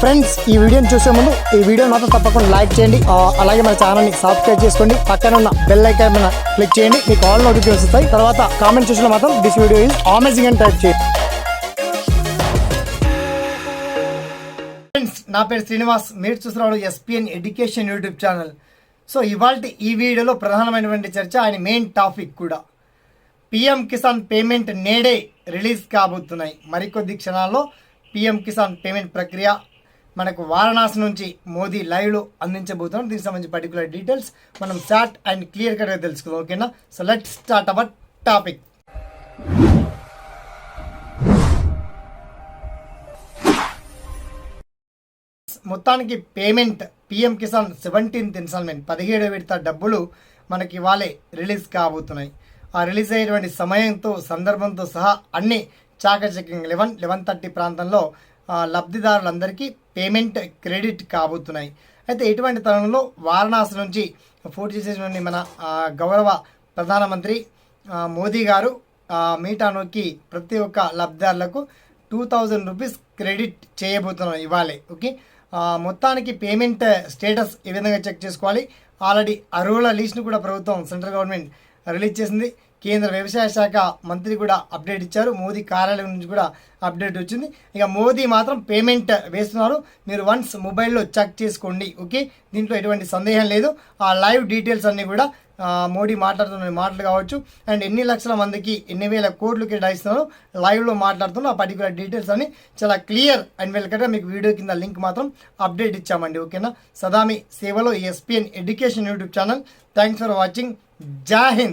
Friends ఈ వీడియోని చూసే ముందు ఈ వీడియో మాత్రం తప్పకుండా లైక్ చేయండి. అలాగే మన ఛానల్ని సబ్స్క్రైబ్ చేసుకోండి. పక్కన ఉన్న బెల్ ఐకాన్ మీద క్లిక్ చేయండి. మీకు ఆల్ నోటిఫికేషన్ వస్తాయి. తర్వాత కామెంట్ చూసిన మాత్రం దిస్ వీడియో ఈజ్ అమేజింగ్ అని టైప్ చేయండి. ఫ్రెండ్స్ నా పేరు శ్రీనివాస్. మీరు చూస్తున్నాడు SPN education YouTube channel so ఇవాళ ఈ వీడియోలో ప్రధానమైనటువంటి చర్చ ఆయన మెయిన్ టాపిక్ కూడా. పిఎం కిసాన్ పేమెంట్ నేడే రిలీజ్ కాబోతున్నాయి. మరికొద్ది క్షణాల్లో పిఎం కిసాన్ పేమెంట్ ప్రక్రియ మనకు వారణాసి నుంచి మోదీ లైవ్లో అందించబోతున్నాం. దీనికి సంబంధించి పర్టికులర్ డీటెయిల్స్ మనం షార్ట్ అండ్ క్లియర్ కట్గా తెలుసుకుందాం ఓకేనా? So let start our topic మొత్తానికి payment PM Kisan seventeenth installment పదిహేడు విడత డబ్బులు మనకి ఇవాళే రిలీజ్ కాబోతున్నాయి. ఆ రిలీజ్ అయ్యేటువంటి సమయంతో సందర్భంతో సహా అన్ని చాకచక్యంగా లెవెన్ లెవెన్ థర్టీ ప్రాంతంలో లబ్ధిదారులందరికీ పేమెంట్ క్రెడిట్ కాబోతున్నాయి. అయితే ఇటువంటి తరుణంలో వారణాసి నుంచి పోటీ చేసేటువంటి మన గౌరవ ప్రధానమంత్రి మోదీ గారు ఆ, మీటానోకి ప్రతి ఒక్క లబ్ధిదారులకు టూ థౌజండ్ రూపీస్ క్రెడిట్ చేయబోతున్నాం ఇవ్వాలి ఓకే? మొత్తానికి పేమెంట్ స్టేటస్ ఏ విధంగా చెక్ చేసుకోవాలి? ఆల్రెడీ అర్హుల లిస్ట్ను కూడా ప్రభుత్వం సెంట్రల్ గవర్నమెంట్ రిలీజ్ చేసింది. కేంద్ర వ్యవసాయ శాఖ మంత్రి కూడా అప్డేట్ ఇచ్చారు. మోదీ కార్యాలయం నుంచి కూడా అప్డేట్ వచ్చింది. ఇక మోదీ మాత్రం పేమెంట్ వేస్తున్నారు. మీరు వన్స్ మొబైల్లో చెక్ చేసుకోండి. ఓకే? దీంట్లో ఎటువంటి సందేహం లేదు. ఆ లైవ్ డీటెయిల్స్ అన్నీ కూడా మోడీ మాట్లాడుతున్న మాటలు కావచ్చు. అండ్ ఎన్ని లక్షల మందికి ఎన్ని వేల కోట్లు కేటాయిస్తున్నారో లైవ్లో మాట్లాడుతున్న ఆ పర్టికులర్ డీటెయిల్స్ అన్ని చాలా క్లియర్ అండ్ వెల్కట్గా మీకు వీడియో కింద లింక్ మాత్రం అప్డేట్ ఇచ్చామండి. ఓకేనా? సదామి సేవలో SPN education YouTube channel. Thanks for watching. జై హింద్.